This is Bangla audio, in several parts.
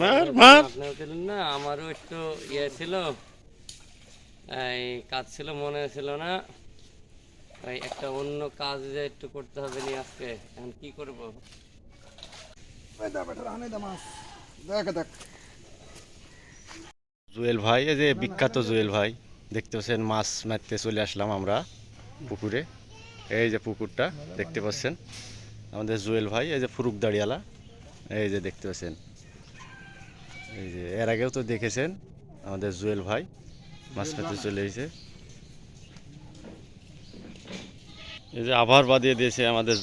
মার মার। আপনিও না আমারও একটু ইয়ে ছিল। এই কাজ ছিল মনে ছিল না। ওই একটা অন্য কাজ যে একটু করতে হবে নি আজকে এখন কি করব? জুয়েল ভাই এই যে বিখ্যাত জুয়েল ভাই দেখতে পাচ্ছেন মাছ মারতে চলে আসলাম আমরা পুকুরে। এই যে পুকুরটা দেখতে পাচ্ছেন। আমাদের জুয়েল ভাই এই যে ফুরুক দাড়িয়ালা এই যে দেখতে পাচ্ছেন। এই যে এর আগেও তো দেখেছেন আমাদের জুয়েল ভাই মাছ মারতে চলে এসেছে। এই যে আভার বাঁধিয়ে দিয়েছে আমাদের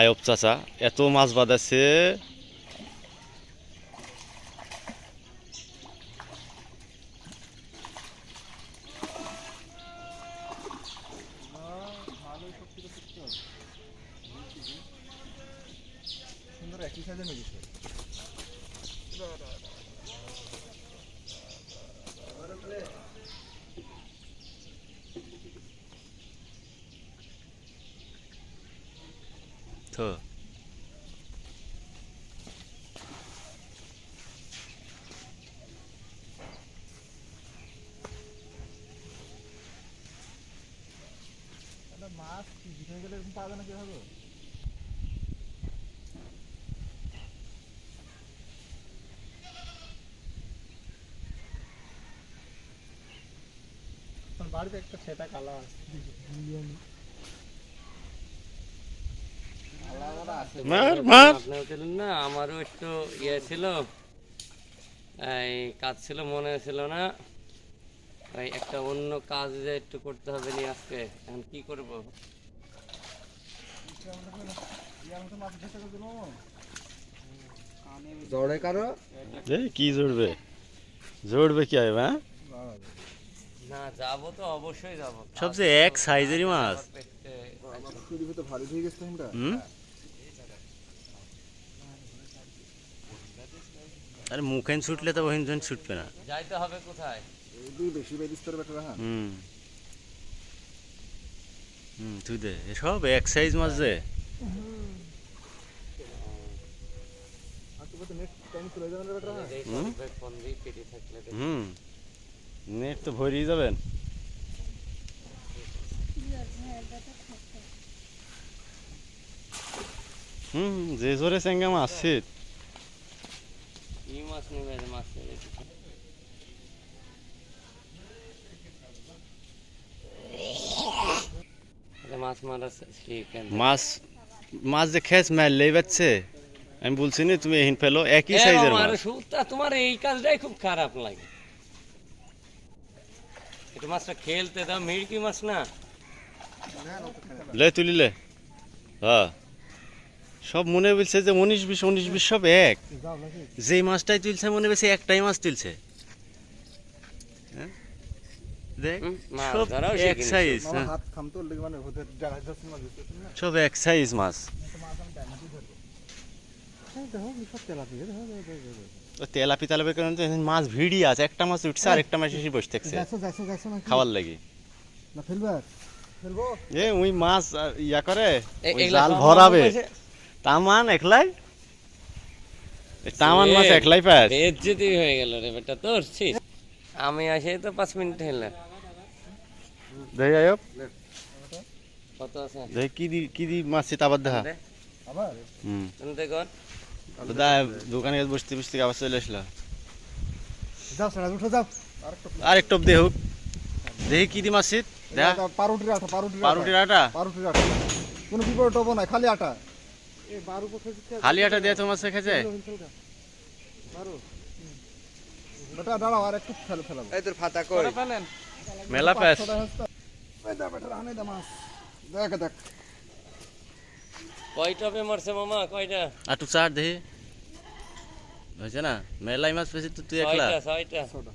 আয়ব চাচা এত মাছ বাঁধাচ্ছে। 더 মাছ কি জিনিস গেলে পাবে নাকি হবে তো বাড়িতে একটা সেটা কালা আছে। মার মার। আপনিও ছিলেন না আমারও একটু ইয়ে ছিল। এই কাজ ছিল মনে ছিল না। ওই একটা অন্য কাজ যে একটু করতে হবে নি আজকে। এখন কি করব? জড়ে কারও? কি জড়বে? জড়বে কি হবে হ্যাঁ? না যাব তো অবশ্যই যাব। সবচেয়ে এক সাইজেরই মাছ। ভারী হয়ে গেছে হুম? আরে মুখেন ছুটলে তো ওখান জন ছুটবে না। যাইতে হবে কোথায়? এই বেশি বেদিস বেটা হ্যাঁ হুম। হুম তুই দে সব এক সাইজ মাছ হ্যাঁ দেখি। হুম। নেট তো ভরিয়ে যাবেন? হুম যে জোরে চেঙ্গা মাছ শীত। মাছ মাছ মারা যে খেস আমি বলছি না তুমি এহিন ফেলো একই সাইজের মাছ। তোমার এই কাজটাই খুব খারাপ লাগে। একটু মাছটা খেলতে দাও মিড়কি মাছ না। লে তুলিলে হ্যাঁ। সব মনে বলছে যে উনিশ বিশ উনিশ বিশ সব এক। যেই মাছটাই তুলছে মনে বলছে একটাই মাছ তুলছে। হ্যাঁ? সব এক সাইজ হ্যাঁ। মানে সব এক সাইজ মাছ। তেলাপি কারণ তো মাছ ভিড়ি আছে। একটা মাছ উঠছে আর একটা মাছ এসে বসে থাকছে। খাওয়ার লাগি। না ফেলবার ফেলব? এ ওই মাছ ইয়া করে এ- ওই এগুলা জাল ভরাবে। তামান একলাই? তামান মাছ একলাই বেজ্জতি হয়ে গেল রে বেটা তোর। আমি আসে তো পাঁচ মিনিট হলো দেখি আয়ব। কত আছে? দেখি কি দি কি দি মাছ আবার দেখা। দে, আবার? হুম। দেখুন দাদা দোকানে বসতে বসতে আবার চলে আসলো? যাও সেটা উঠে যাও। আরেকটা আর একটু দেহ দেখি কি দি। দেখা এটা পাউরুটির আটা পাউরুটির আটা। পাউরুটির আটা? পাউরুটির আটা। কোনো বিপদ না খালি আটা। এ বারু কোথায় খালি আটা দিয়ে তো মাছ খেয়েছে বারু। বেটা দাঁড়াও আর একটু ফেল ফেলাবো এই তোর ফাতা কই? মেলা প্যাস ওই বেটা আনে দা মাছ। দেখ দেখ। কয়টা পে মারছে মামা কয়টা আটু চার দেখি হয়েছে না মেলাই মাছ পেয়েছি তো তুই একলা ছয়টা ছয়টা ছটা